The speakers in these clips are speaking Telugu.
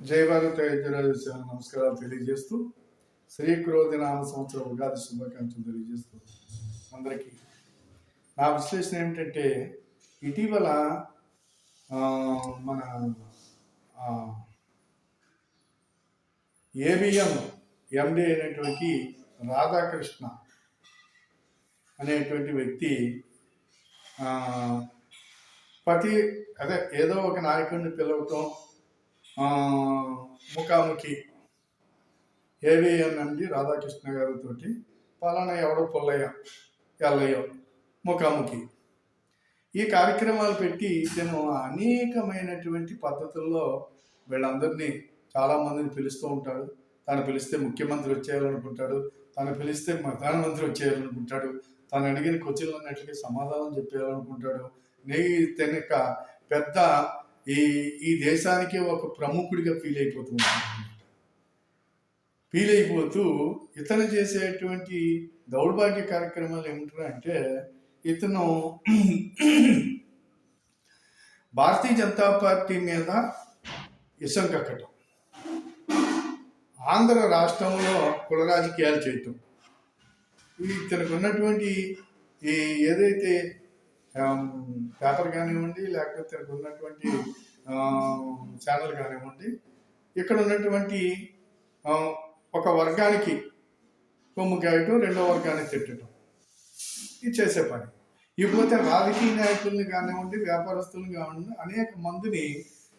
జై భారత్ నమస్కారాలు తెలియజేస్తూ శ్రీ క్రోధి నామ సంవత్సరం ఉగాది శుభాకాంక్షలు తెలియజేస్తూ అందరికీ. నా విశ్లేషణ ఏమిటంటే ఇటీవల మన ఏబిఎం ఎండి అయినటువంటి రాధాకృష్ణ అనేటువంటి వ్యక్తి పతి ప్రతి అదే ఏదో ఒక నాయకుడిని పిలవటం ముఖాముఖి ఏవిఎన్ఎండి రాధాకృష్ణ గారితో పలానా ఎవడో పుల్లయ్య ఎల్లయ్య ముఖాముఖి. ఈ కార్యక్రమాలు పెట్టి ఇతను అనేకమైనటువంటి పద్ధతుల్లో వీళ్ళందరినీ చాలామందిని పిలుస్తూ ఉంటాడు. తను పిలిస్తే ముఖ్యమంత్రి వచ్చేయాలనుకుంటాడు. తను పిలిస్తే ప్రధానమంత్రి వచ్చేయాలనుకుంటాడు. తను అడిగిన క్వశ్చన్లు అన్నిటికీ సమాధానం చెప్పేయాలనుకుంటాడు. నీ తెనక పెద్ద ఈ ఈ దేశానికే ఒక ప్రముఖుడిగా ఫీల్ అయిపోతూ ఉంటాడు ఫీల్ అయిపోతూ ఇతను చేసేటువంటి దౌర్భాగ్య కార్యక్రమాలు ఏమిటంటే ఇతను భారతీయ జనతా పార్టీ మీద ఇసం కక్కటం ఆంధ్ర రాష్ట్రంలో కుల రాజకీయాలు చేయటం. ఇతనికి ఉన్నటువంటి ఈ ఏదైతే పేపర్ కానివ్వండి లేకపోతే తనకు ఉన్నటువంటి ఛానల్ కానివ్వండి ఇక్కడ ఉన్నటువంటి ఒక వర్గానికి కొమ్ము కాయటం రెండో వర్గానికి తిట్టడం. ఇది చేసే పని. ఇకపోతే రాజకీయ నాయకుల్ని కానివ్వండి వ్యాపారస్తులను కానివ్వండి అనేక మందిని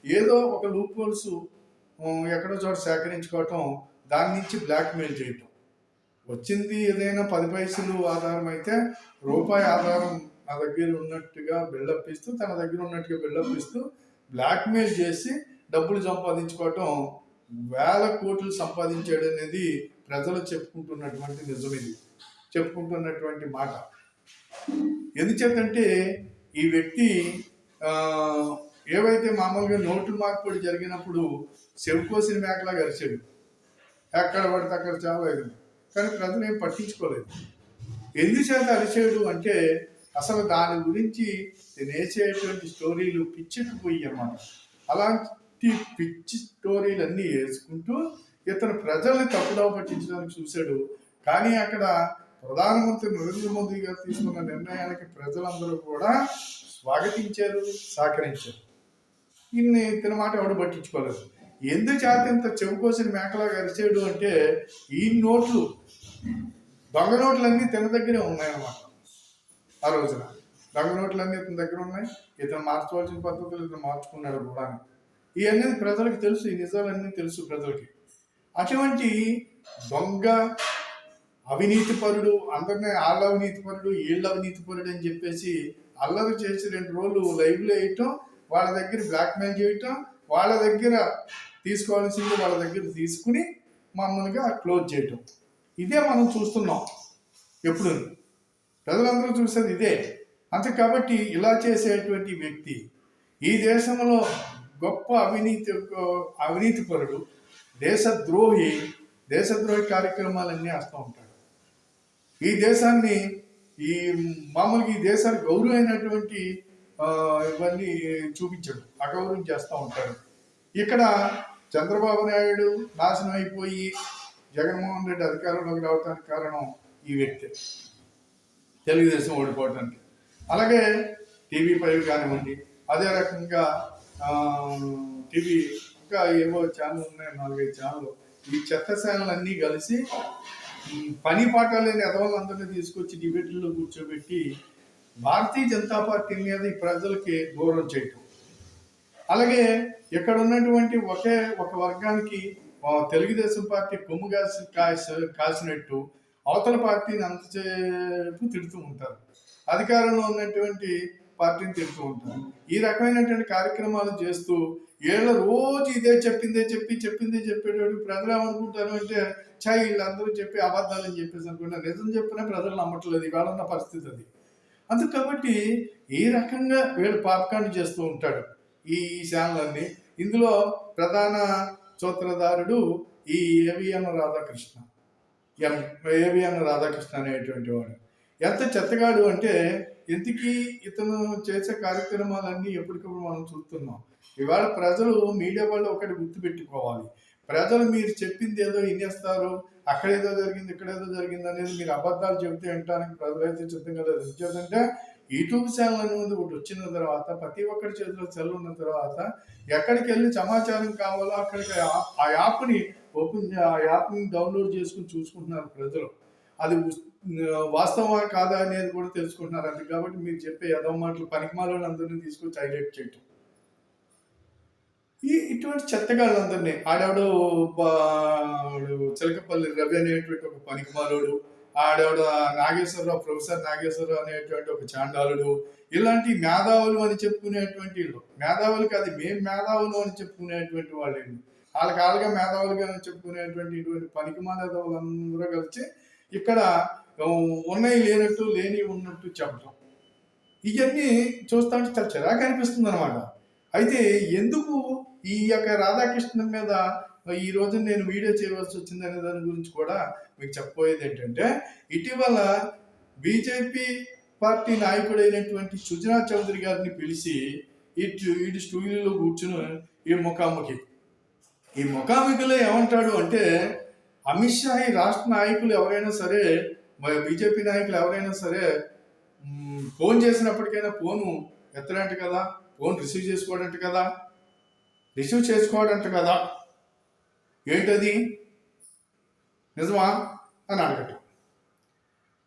ఏదో ఒక లూప్ హోల్స్ ఎక్కడో చోట సేకరించుకోవటం దాని నుంచి బ్లాక్మెయిల్ చేయటం. వచ్చింది ఏదైనా పది పైసలు ఆధారం అయితే రూపాయి ఆధారం నా దగ్గర ఉన్నట్టుగా బిల్డప్ ఇస్తూ తన దగ్గర ఉన్నట్టుగా బిల్డప్ ఇస్తూ బ్లాక్మెయిల్ చేసి డబ్బులు సంపాదించుకోవటం వేల కోట్లు సంపాదించాడు అనేది ప్రజలు చెప్పుకుంటున్నటువంటి నిజం ఇది చెప్పుకుంటున్నటువంటి మాట. ఎందుచేతంటే ఈ వ్యక్తి ఏవైతే మామూలుగా నోటు మార్పుడు జరిగినప్పుడు చెవికోసిన మేకలా గరిచాడు ఎక్కడ పడితే అక్కడ చాలా కానీ ప్రజలు ఏం పట్టించుకోలేదు. ఎందుచేత అరిచాడు అంటే అసలు దాని గురించి నేను వేసేటువంటి స్టోరీలు పిచ్చెక్కిపోయి అన్నమాట. అలాంటి పిచ్చి స్టోరీలు అన్నీ వేసుకుంటూ ఇతను ప్రజల్ని తప్పుదవ పట్టించడానికి చూశాడు. కానీ అక్కడ ప్రధానమంత్రి నరేంద్ర మోదీ గారు తీసుకున్న నిర్ణయానికి ప్రజలందరూ కూడా స్వాగతించారు సహకరించారు. ఇన్ని ఇతని మాట ఎవడు పట్టించుకోలేదు. ఎందుచేత ఇంత చెవుకోసిన మేకలాగా అరిచాడు అంటే ఈ నోట్లు దొంగ నోట్లన్నీ తన దగ్గరే ఉన్నాయన్నమాట. ఆ రోజున. దొంగ నోట్లన్నీ ఇతని దగ్గర ఉన్నాయి. ఇతను మార్చుకోవాల్సిన పద్ధతులు ఇతను మార్చుకున్నాడు కూడా ఇవన్నీ ప్రజలకు తెలుసు. ఈ నిజాలన్నీ తెలుసు ప్రజలకి. అటువంటి దొంగ అవినీతి పరుడు అందరినీ వాళ్ళ అవినీతి పరుడు వీళ్ళ అవినీతి పరుడు అని చెప్పేసి అల్లరి చేసి రెండు రోజులు లైవ్లో వేయటం వాళ్ళ దగ్గర బ్లాక్మెయిల్ చేయటం వాళ్ళ దగ్గర తీసుకోవాల్సింది వాళ్ళ దగ్గర తీసుకుని మామూలుగా క్లోజ్ చేయటం. ఇదే మనం చూస్తున్నాం ఎప్పుడు. ప్రజలందరూ చూసేది ఇదే. అంతే కాబట్టి ఇలా చేసేటువంటి వ్యక్తి ఈ దేశంలో గొప్ప అవినీతి అవినీతి పరుడు దేశద్రోహి దేశద్రోహి కార్యక్రమాలన్నీ వస్తూ ఉంటాడు. ఈ దేశాన్ని ఈ మామూలుగా ఈ దేశానికి గౌరవమైనటువంటి ఇవన్నీ చూపించడు అగౌరవం చేస్తూ ఉంటాడు. ఇక్కడ చంద్రబాబు నాయుడు నాశనం అయిపోయి జగన్మోహన్ రెడ్డి అధికారంలోకి రావడానికి కారణం ఈ వ్యక్తి. తెలుగుదేశం ఓడిపోవడానికి అలాగే టీవీ ఫైవ్ కానివ్వండి అదే రకంగా టీవీ ఇంకా ఏవో ఛానల్ ఉన్నాయి నాలుగైదు ఛానల్ ఈ చెత్త ఛానల్ అన్నీ కలిసి పని పాట లేని ఎదవాళ్ళందరినీ తీసుకొచ్చి డిబేట్లో కూర్చోబెట్టి భారతీయ జనతా పార్టీ మీద ఈ ప్రజలకి దూరం చేయటం. అలాగే ఇక్కడ ఉన్నటువంటి ఒకే ఒక వర్గానికి తెలుగుదేశం పార్టీ కొమ్ము కాసి కాసి కాసినట్టు అవతల పార్టీని అంతసేపు తిడుతూ ఉంటారు. అధికారంలో ఉన్నటువంటి పార్టీని తిడుతూ ఉంటారు. ఈ రకమైనటువంటి కార్యక్రమాలు చేస్తూ ఏళ్ళ రోజు ఇదే చెప్పిందే చెప్పి చెప్పిందే చెప్పేటప్పుడు ప్రజలు ఏమనుకుంటారు అంటే చా వీళ్ళందరూ చెప్పి అబద్ధాలని చెప్పేసి అనుకుంటారు. నిజం చెప్పినా ప్రజలు నమ్మట్లేదు. ఇవాళ ఉన్న పరిస్థితి అది. అందుకు కాబట్టి ఈ రకంగా వీళ్ళు పాపకాండ చేస్తూ ఉంటాడు ఈ ఛానల్ అన్ని ఇందులో ప్రధాన సూత్రధారుడు ఈ ఏవిఎన్ రాధాకృష్ణ. ఎం ఏవిఎన్ రాధాకృష్ణ అనేటువంటి వాడు. ఎంత చెత్తగాడు అంటే ఎందుకీ ఇతను చేసే కార్యక్రమాలన్నీ ఎప్పటికప్పుడు మనం చూస్తున్నాం. ఇవాళ ప్రజలు మీడియా వాళ్ళు ఒకటి గుర్తుపెట్టుకోవాలి. ప్రజలు మీరు చెప్పింది ఏదో వినేస్తారు అక్కడ ఏదో జరిగింది ఇక్కడ ఏదో జరిగింది అనేది మీరు అబద్ధాలు చెబితే వినడానికి ప్రజలైతే సిద్ధంగా ఎందుకంటే యూట్యూబ్ ఛానల్ అనేది ఒకటి వచ్చిన తర్వాత ప్రతి ఒక్కరి చేతిలో సెల్ ఉన్న తర్వాత ఎక్కడికి వెళ్ళి సమాచారం కావాలో అక్కడికి ఆ- ఆ యాప్ని ఓపెన్ ఆ యాప్ని డౌన్లోడ్ చేసుకుని చూసుకుంటున్నారు ప్రజలు. అది వాస్తవమా కాదా అనేది కూడా తెలుసుకుంటున్నారు అది కాబట్టి మీరు చెప్పే యదవ మాటలు పనికిమాలని అందరినీ తీసుకొచ్చి హైలైట్ చేయటం. ఈ ఇటువంటి చెత్తగాళ్ళందరినీ ఆడెవడో వాడు చిలకపల్లి రవి అనేటువంటి ఒక పనికిమాలోడు ఆడెవడ నాగేశ్వరరావు ప్రొఫెసర్ నాగేశ్వరరావు అనేటువంటి ఒక చాండాలుడు ఇలాంటి మేధావులు అని చెప్పుకునేటువంటి వీళ్ళు. మేధావులకి అది మేం మేధావులు అని చెప్పుకునేటువంటి వాళ్ళు వాళ్ళకి వాళ్ళగా మేధావులుగా చెప్పుకునేటువంటి ఇటువంటి పనికిమాలేదవులందరూ కలిసి ఇక్కడ ఉన్నాయి లేనట్టు లేని ఉన్నట్టు చెప్పడం. ఇవన్నీ చూస్తా ఉంటే చాలా చిరాకు అనిపిస్తుంది అనమాట అయితే ఎందుకు ఈ యొక్క రాధాకృష్ణ మీద ఈ రోజు నేను వీడియో చేయవలసి వచ్చింది అనే దాని గురించి కూడా మీకు చెప్పబోయేది ఏంటంటే ఇటీవల బీజేపీ పార్టీ నాయకుడైనటువంటి సుజనా చౌదరి గారిని పిలిచి ఇటు ఇటు స్టూడియోలో కూర్చుని ఈ ముఖాముఖి. ఈ ముఖాముఖిలో ఏమంటాడు అంటే అమిత్ షా ఈ రాష్ట్ర నాయకులు ఎవరైనా సరే మరి బీజేపీ నాయకులు ఎవరైనా సరే ఫోన్ చేసినప్పటికైనా ఫోను ఎత్తడంట కదా ఫోన్ రిసీవ్ చేసుకోవడంట కదా రిసీవ్ చేసుకోవడంట కదా. ఏంటది? నిజమా? అని అడగటం.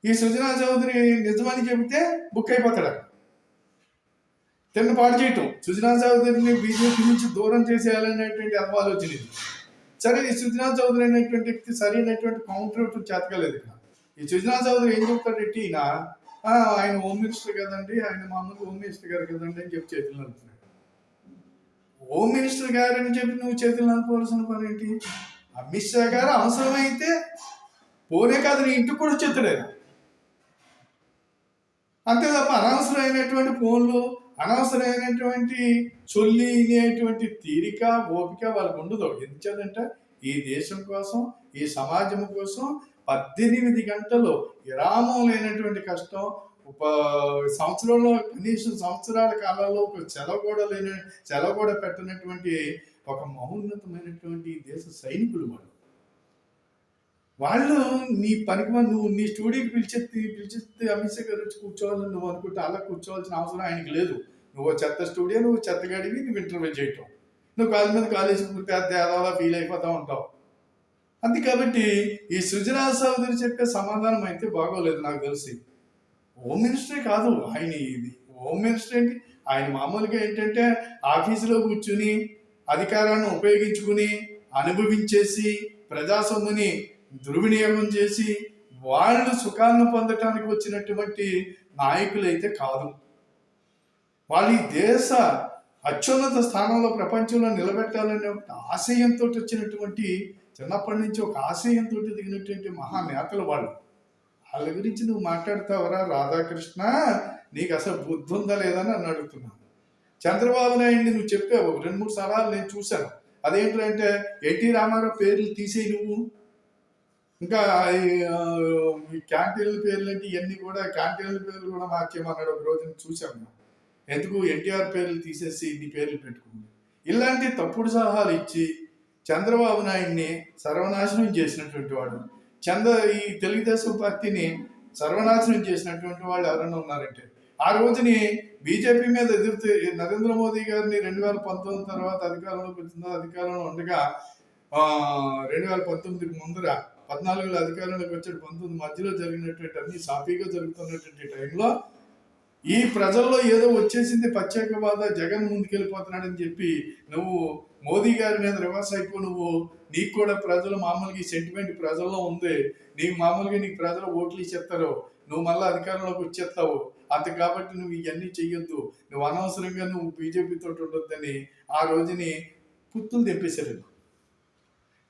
ఈ సుజనా చౌదరి నిజమని చెబితే బుక్ అయిపోతాడు తిన్న పాడు చేయటం. సుజనా చౌదరిని బీజేపీ నుంచి దూరం చేసేయాలనేటువంటి ఆలోచన ఇది. సరే ఈ సుజనా చౌదరి అనేటువంటి వ్యక్తి సరైనటువంటి కౌంటర్ ఇవ్వటం చేతకలేదు ఇక్కడ. ఈ సుజనా చౌదరి ఏం చెప్తాడంటే ఈయన ఆయన హోమ్ మినిస్టర్ కదండి ఆయన మామూలుగా హోమ్ మినిస్టర్ గారు కదండి అని చెప్పి చేతులు నలుపుతున్నాడు హోమ్ మినిస్టర్ గారు అని చెప్పి నువ్వు చేతులు నలుపుకోవాల్సిన పని ఏంటి? అమిత్ షా గారు అవసరమైతే పోనే కాదు నీ ఇంటికి కూడా వచ్చేస్తాడు అంతే తప్ప అనవసరమైనటువంటి ఫోన్లు అనవసరమైనటువంటి చొల్లి అనేటువంటి తీరిక ఓపిక వాళ్ళకు ఉండదు. ఎందుకంటే ఈ దేశం కోసం ఈ సమాజం కోసం పద్దెనిమిది గంటలు విరామం లేనటువంటి కష్టం. ఉప సంవత్సరంలో కనీసం సంవత్సరాల కాలంలో ఒక సెలవు కూడా లేని సెలవు కూడా పెట్టినటువంటి ఒక మహోన్నతమైనటువంటి దేశ సైనికులు వాళ్ళు. వాళ్ళు నీ పనికి మంది నువ్వు నీ స్టూడియోకి పిలిచెత్తి పిలిచెత్తి అమిత్ షా గారు వచ్చి కూర్చోవాలని నువ్వు అనుకుంటే అలా కూర్చోవాల్సిన అవసరం ఆయనకి లేదు. నువ్వు చెత్త స్టూడియో నువ్వు చెత్త గడివి నువ్వు ఇంటర్వ్యూ చేయటం. నువ్వు కాళ్ళ మీద కాలేజీ పెద్ద ఏదోలా ఫీల్ అయిపోతూ ఉంటావు. అంతే కాబట్టి ఈ సుజనా సౌదరి చెప్పే సమాధానం అయితే బాగోలేదు నాకు తెలిసి. హోమ్ మినిస్టరే కాదు ఆయన ఇది. హోమ్ మినిస్టర్ ఏంటి? ఆయన మామూలుగా ఏంటంటే ఆఫీసులో కూర్చుని అధికారాన్ని ఉపయోగించుకుని అనుభవించేసి ప్రజాసొమ్ముని దుర్వినియోగం చేసి వాళ్ళు సుఖాలను పొందటానికి వచ్చినటువంటి నాయకులైతే కాదు. వాళ్ళు ఈ దేశ అత్యున్నత స్థానంలో ప్రపంచంలో నిలబెట్టాలనే ఒక ఆశయంతో వచ్చినటువంటి చిన్నప్పటి నుంచి ఒక ఆశయంతో దిగినటువంటి మహానేతలు వాళ్ళు. వాళ్ళ గురించి నువ్వు మాట్లాడతావరా? రాధాకృష్ణ నీకు అసలు బుద్ధి ఉందా లేదా అని అడుగుతున్నాను చంద్రబాబు నాయుడిని నువ్వు చెప్పావు ఒక రెండు మూడు సలహాలు నేను చూశాను. అదేంటంటే ఎన్టీ రామారావు పేర్లు తీసేయి నువ్వు. ఇంకా ఈ, క్యాంటీన్ల పేర్లు అంటే ఇవన్నీ కూడా క్యాంటీన్ల పేర్లు కూడా మార్చేమన్నాడు ఒక రోజు చూసాము ఎందుకు ఎన్టీఆర్ పేర్లు తీసేసి ఇన్ని పేర్లు పెట్టుకుంది? ఇలాంటి తప్పుడు సలహాలు ఇచ్చి చంద్రబాబు నాయుడిని సర్వనాశనం చేసినటువంటి వాడు చంద్ర ఈ తెలుగుదేశం పార్టీని సర్వనాశనం చేసినటువంటి వాళ్ళు ఎవరైనా ఉన్నారంటే ఆ రోజుని బీజేపీ మీద ఎదురుతూ నరేంద్ర మోదీ గారిని రెండు వేల పంతొమ్మిది తర్వాత అధికారంలోకి పెట్టిన అధికారంలో ఉండగా రెండు వేల పంతొమ్మిదికి ముందర పద్నాలుగులో అధికారంలోకి వచ్చే పంతొమ్మిది మధ్యలో జరిగినటువంటి అన్ని సాఫీగా జరుగుతున్నటువంటి టైంలో ఈ ప్రజల్లో ఏదో వచ్చేసింది ప్రత్యేకవాద జగన్ ముందుకెళ్ళిపోతున్నాడని చెప్పి నువ్వు మోదీ గారి మీద రివర్స్ అయిపో నువ్వు. నీకు కూడా ప్రజలు మామూలుగా ఈ సెంటిమెంట్ ప్రజల్లో ఉంది. నీకు మామూలుగా నీకు ప్రజలు ఓట్లు ఇచ్చేస్తారు. నువ్వు మళ్ళీ అధికారంలోకి వచ్చేస్తావు. అంత కాబట్టి నువ్వు ఇవన్నీ చెయ్యొద్దు. నువ్వు అనవసరంగా నువ్వు బీజేపీతో ఉండొద్దని ఆ రోజుని పుత్తులు తెప్పేశారు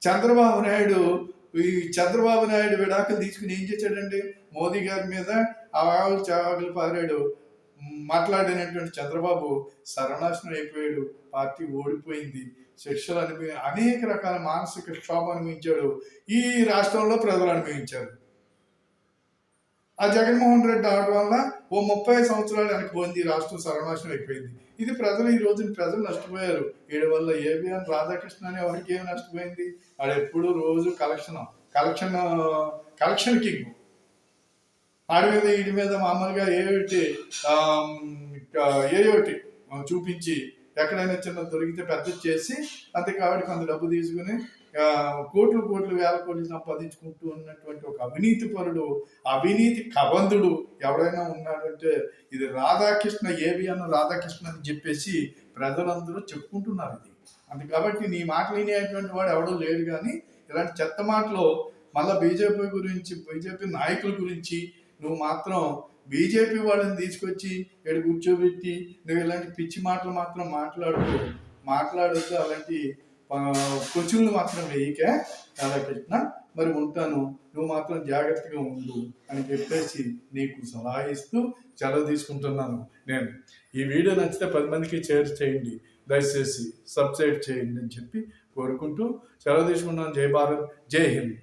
చంద్రబాబు నాయుడు ఈ చంద్రబాబు నాయుడు విడాకులు తీసుకుని ఏం చేశాడండి? మోదీ గారి మీద ఆవులు చావులు పారాడు. మాట్లాడినటువంటి చంద్రబాబు సర్వనాశనం అయిపోయాడు. పార్టీ ఓడిపోయింది. శిక్షలు అనుభవి అనేక రకాల మానసిక క్షోభ అనుభవించాడు. ఈ రాష్ట్రంలో ప్రజలు అనుభవించారు. ఆ జగన్మోహన్ రెడ్డి అవడం వల్ల ఓ ముప్పై సంవత్సరాలు వెనక్కి పోయింది. రాష్ట్రం సర్వనాశనం అయిపోయింది. ఇది ప్రజలు ఈ రోజు ప్రజలు నష్టపోయారు. వీడి వల్ల ఏబిఎన్ రాధాకృష్ణ అనే వాడికి ఏమి నష్టపోయింది? వాడు ఎప్పుడు రోజు కలెక్షన్ కలెక్షన్ కలెక్షన్ కింగ్. వాడి మీద వీడి మీద మామూలుగా ఏ ఏయోటి చూపించి ఎక్కడైనా చిన్న దొరికితే పెద్ద చేసి అంతే కాబట్టి కొంత డబ్బు తీసుకుని కోట్లు కోట్లు వేల కోట్లు సంపాదించుకుంటూ ఉన్నటువంటి ఒక అవినీతి పరుడు అవినీతి కబంధుడు ఎవరైనా ఉన్నాడంటే ఇది రాధాకృష్ణ ఏవి అన్న రాధాకృష్ణ అని చెప్పేసి ప్రజలందరూ చెప్పుకుంటున్నారు ఇది. అందు కాబట్టి నీ మాటలు వినేటువంటి వాడు ఎవడో లేడు కానీ ఇలాంటి చెత్త మాటలు మళ్ళీ బీజేపీ గురించి బీజేపీ నాయకుల గురించి నువ్వు మాత్రం బీజేపీ వాళ్ళని తీసుకొచ్చి ఇక్కడ కూర్చోబెట్టి నువ్వు ఇలాంటి పిచ్చి మాటలు మాత్రం మాట్లాడుతూ మాట్లాడుతూ అలాంటి క్వశ్చన్లు మాత్రం వేయకే రాధాకృష్ణ మరి ఉంటాను నువ్వు మాత్రం జాగ్రత్తగా ఉండు అని చెప్పేసి నీకు సలహా ఇస్తూ సెలవు తీసుకుంటున్నాను నేను. ఈ వీడియో నచ్చితే పది మందికి షేర్ చేయండి. దయచేసి సబ్స్క్రైబ్ చేయండి అని చెప్పి కోరుకుంటూ సెలవు తీసుకుంటున్నాను. జై భారత్ జై హింద్.